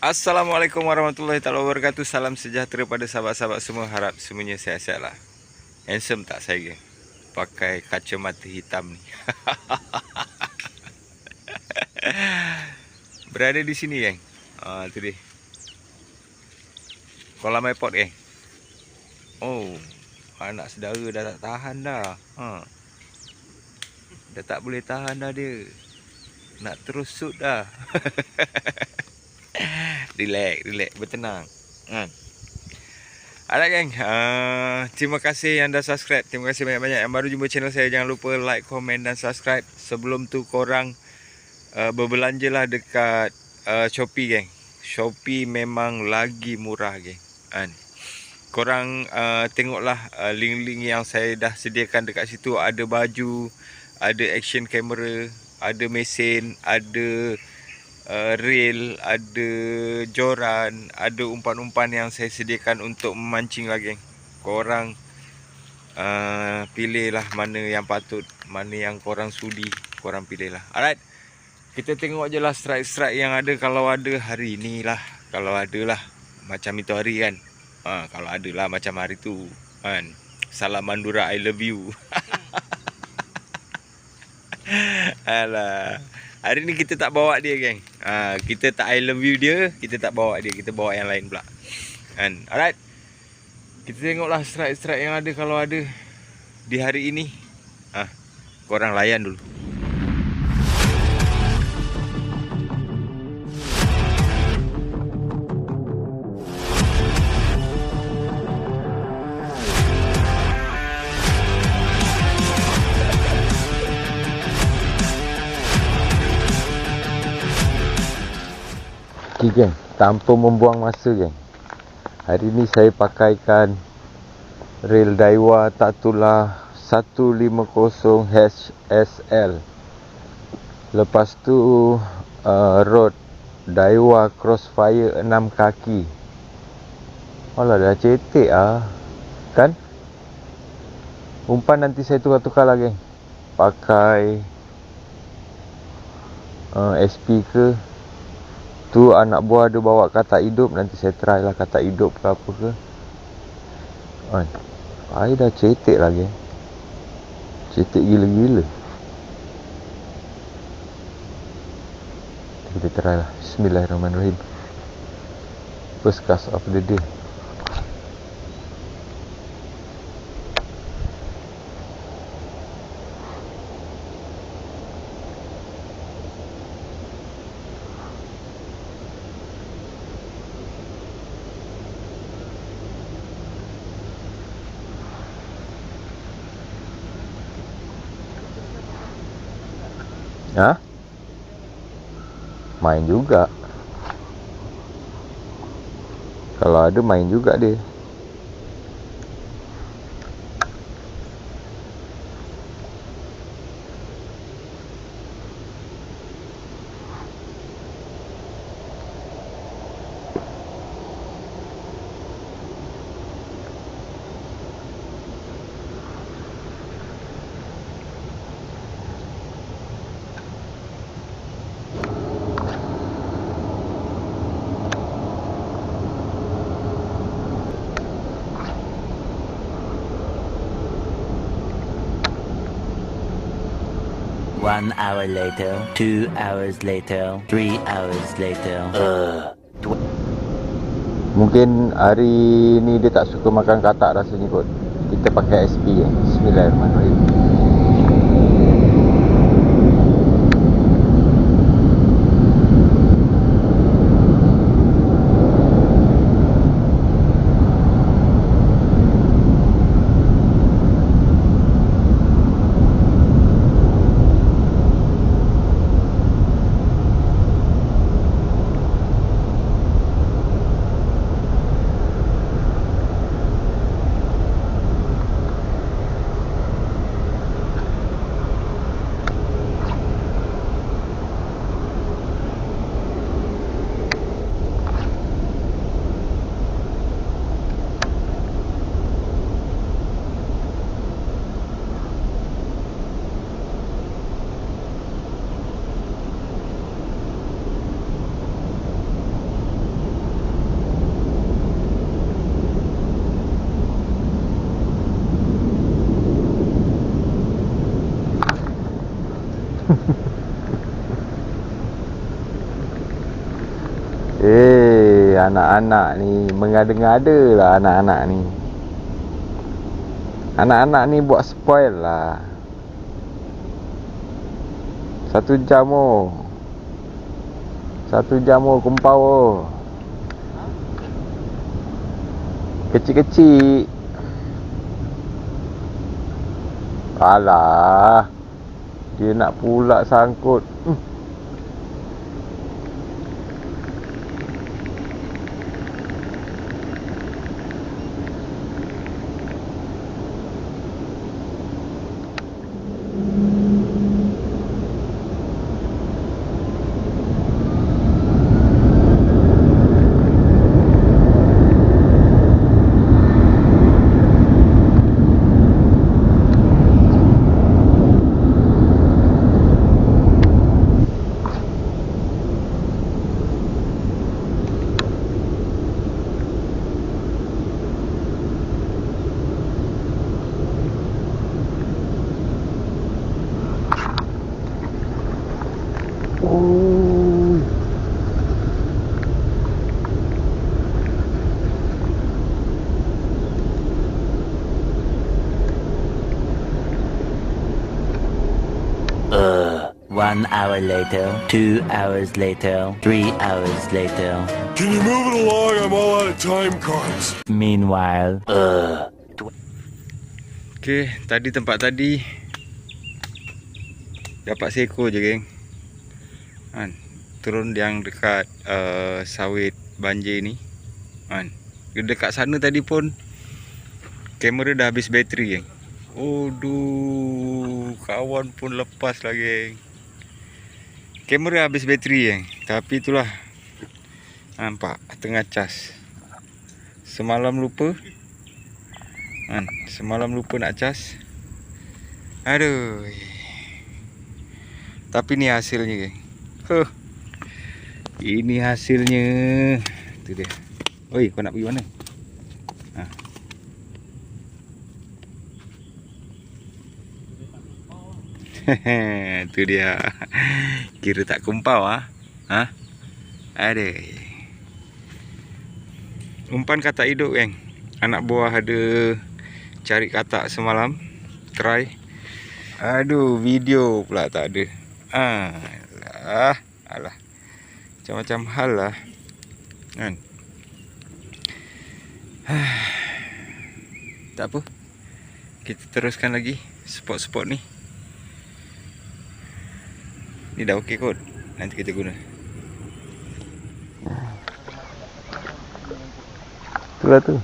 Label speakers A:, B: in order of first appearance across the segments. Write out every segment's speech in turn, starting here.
A: Assalamualaikum warahmatullahi wabarakatuh. Salam sejahtera pada sahabat-sahabat semua. Harap semuanya sihat-sihat lah. Handsome tak saya? Pakai kacamata hitam ni. Berada di sini geng. Ah tu dia. Kolam airport geng. Oh, anak saudara dah tak tahan dah. Ha. Dah tak boleh tahan dah dia. Nak terus shoot dah. relax, relax, bertenang. Kan? Alright geng, uh, terima kasih yang dah subscribe. Terima kasih banyak-banyak yang baru jumpa channel saya. Jangan lupa like, komen dan subscribe. Sebelum tu korang uh, berbelanja lah dekat uh, Shopee geng. Shopee memang lagi murah geng. Kan? Korang uh, tengoklah uh, link-link yang saya dah sediakan dekat situ. Ada baju, ada action camera, ada mesin, ada uh, reel, ada joran, ada umpan-umpan yang saya sediakan untuk memancing lagi. Korang uh, pilihlah mana yang patut, mana yang korang sudi, korang pilihlah. Alright. Kita tengok je lah strike-strike yang ada kalau ada hari ni lah. Kalau ada lah. Macam itu hari kan. Ha, kalau ada lah macam hari tu. Kan. Salam Mandura, I love you. Alah. Hari ni kita tak bawa dia geng. Ha, kita tak I love you dia, kita tak bawa dia, kita bawa yang lain pula. Kan? Alright. Kita tengoklah strike-strike yang ada kalau ada di hari ini. Ha, korang layan dulu. Okay geng, tanpa membuang masa geng Hari ni saya pakaikan Rail Daiwa Tatula 150 HSL Lepas tu uh, Rod Daiwa Crossfire 6 kaki. Alah dah cetek ah, Kan? Umpan nanti saya tukar-tukar lah geng Pakai uh, SP ke Tu anak buah dia bawa kata hidup Nanti saya try lah kata hidup ke apa ke. Kan Air dah cetek lagi. Cetek gila-gila. Kita try lah. Bismillahirrahmanirrahim. First cast of the day Ha? Main juga. Kalau ada main juga dia.
B: One hour later, two hours later, three hours later. Uh.
A: Mungkin hari ni dia tak suka makan katak rasanya kot. Kita pakai SP eh. Bismillahirrahmanirrahim. Anak-anak ni mengada-ngada lah anak-anak ni. Anak-anak ni buat spoil lah. Satu jam oh. Satu jam oh kumpau oh. Kecil-kecil. Alah. Dia nak pula sangkut. Hmm. Oh.
B: Uh, one hour later, two hours later, three hours later.
C: Can you move it along? I'm all out of time cards.
B: Meanwhile, uh,
A: Okey, tadi tempat tadi dapat seekor je geng. Kan. Turun yang dekat uh, sawit banjir ni. Kan. Dekat sana tadi pun kamera dah habis bateri geng. Aduh, kawan pun lepas lah geng. Kamera habis bateri geng. Tapi itulah. Nampak tengah cas. Semalam lupa Kan, semalam lupa nak cas. Aduh. Tapi ni hasilnya. Huh. Ini hasilnya. Tu dia. Oi, kau nak pergi mana? Ha. tu dia. Kira tak kumpau ah. Ha? Ada. Umpan kata hidup, geng. Anak buah ada cari katak semalam try aduh video pula tak ada alah alah macam-macam hal lah kan tak apa kita teruskan lagi spot-spot ni ni dah okey kot nanti kita guna itulah tu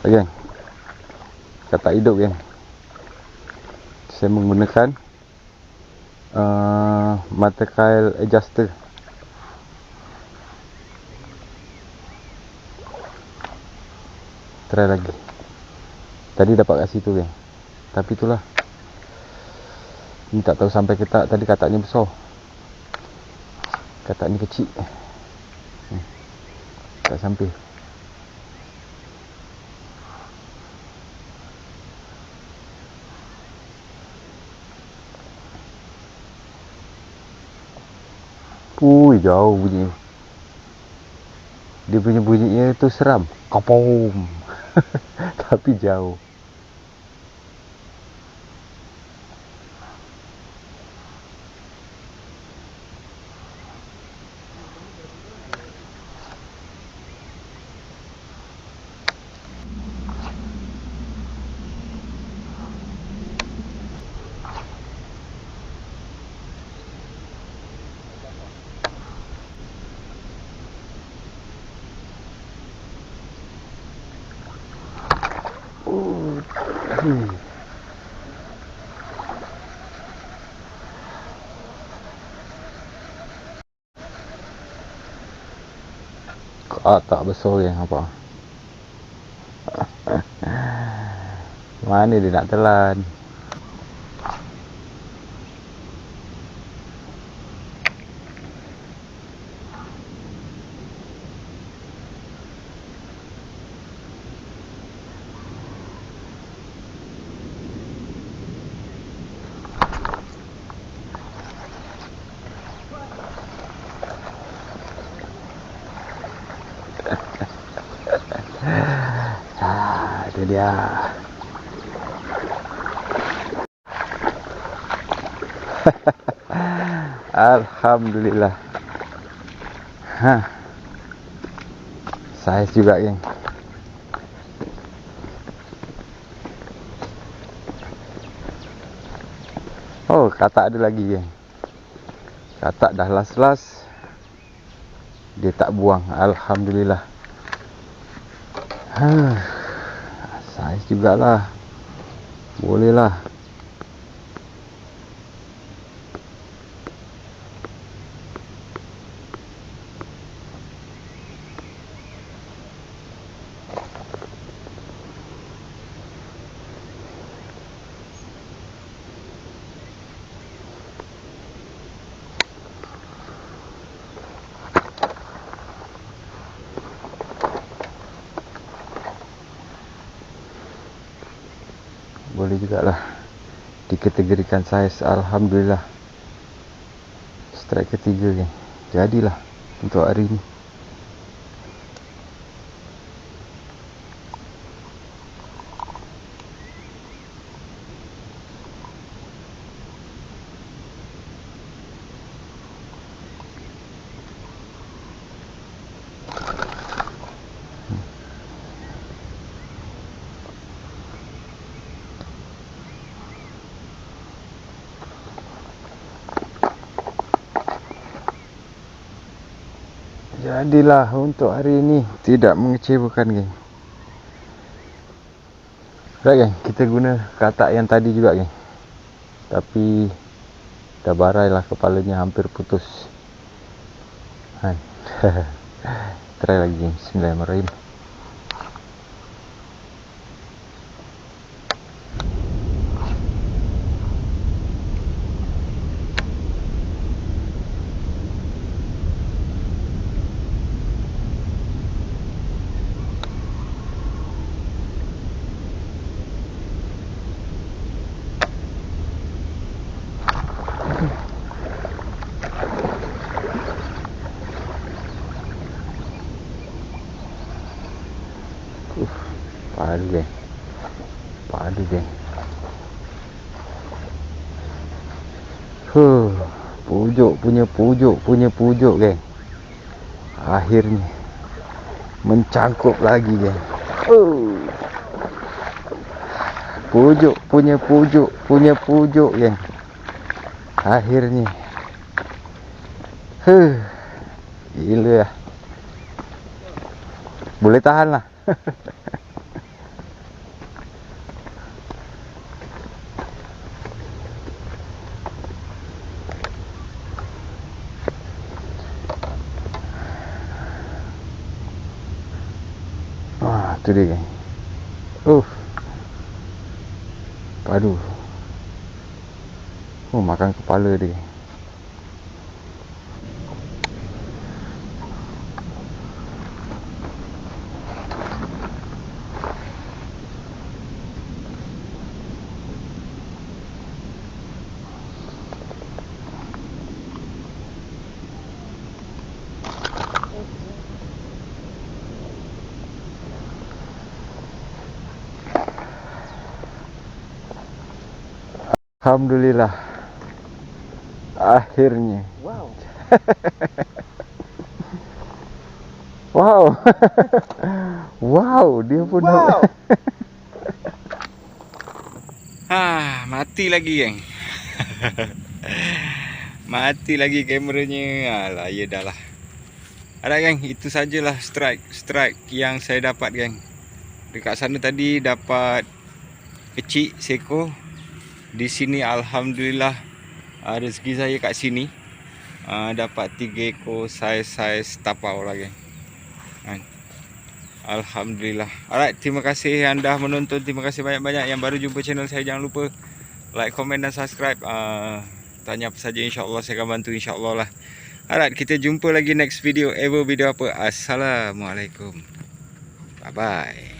A: Okey. Kata hidup kan. Saya menggunakan uh, mata kail adjuster. Try lagi. Tadi dapat kat situ kan. Tapi itulah. Ni tak tahu sampai ke tak. Tadi kataknya besar. Kataknya kecil. Hmm. Tak sampai. Ui jauh bunyi Dia punya bunyinya tu seram Kapom Tapi jauh Ah, tak besar yang apa. Mana dia nak telan? Dia. Alhamdulillah. Ha. Saiz juga, geng. Oh, katak ada lagi, geng. Katak dah las-las. Dia tak buang. Alhamdulillah. Ha. Saiz jugalah. Boleh lah. Boleh jugalah dikategorikan saiz alhamdulillah. Strike ketiga ni. Jadilah untuk hari ni. Jadilah untuk hari ini tidak mengecewakan geng. Right geng, kita guna katak yang tadi juga geng. Tapi dah barai lah kepalanya hampir putus. Han. Try lagi geng. Bismillahirrahmanirrahim. Padu geng. Padu geng. Huh, pujuk punya pujuk punya pujuk geng. Akhirnya mencangkup lagi geng. Pujuk punya pujuk punya pujuk geng. Akhirnya. Huh. Gila lah. Boleh tahan lah. tu dia. Uh. Padu. Oh, makan kepala dia. Alhamdulillah. Akhirnya.
D: Wow.
A: Wow. wow, dia pun
D: Wow.
E: Ha, mati lagi geng. mati lagi kameranya. Alah, ya dah lah. Alright geng, itu sajalah strike strike yang saya dapat geng. Dekat sana tadi dapat kecil seko. Di sini alhamdulillah uh, rezeki saya kat sini uh, dapat 3 ekor saiz-saiz tapau geng. Kan. Alhamdulillah. Alright, terima kasih anda menonton. Terima kasih banyak-banyak yang baru jumpa channel saya. Jangan lupa like, komen dan subscribe. Uh, tanya apa saja insya-Allah saya akan bantu insya-Allah lah. Alright, kita jumpa lagi next video. Ever video apa? Assalamualaikum. Bye bye.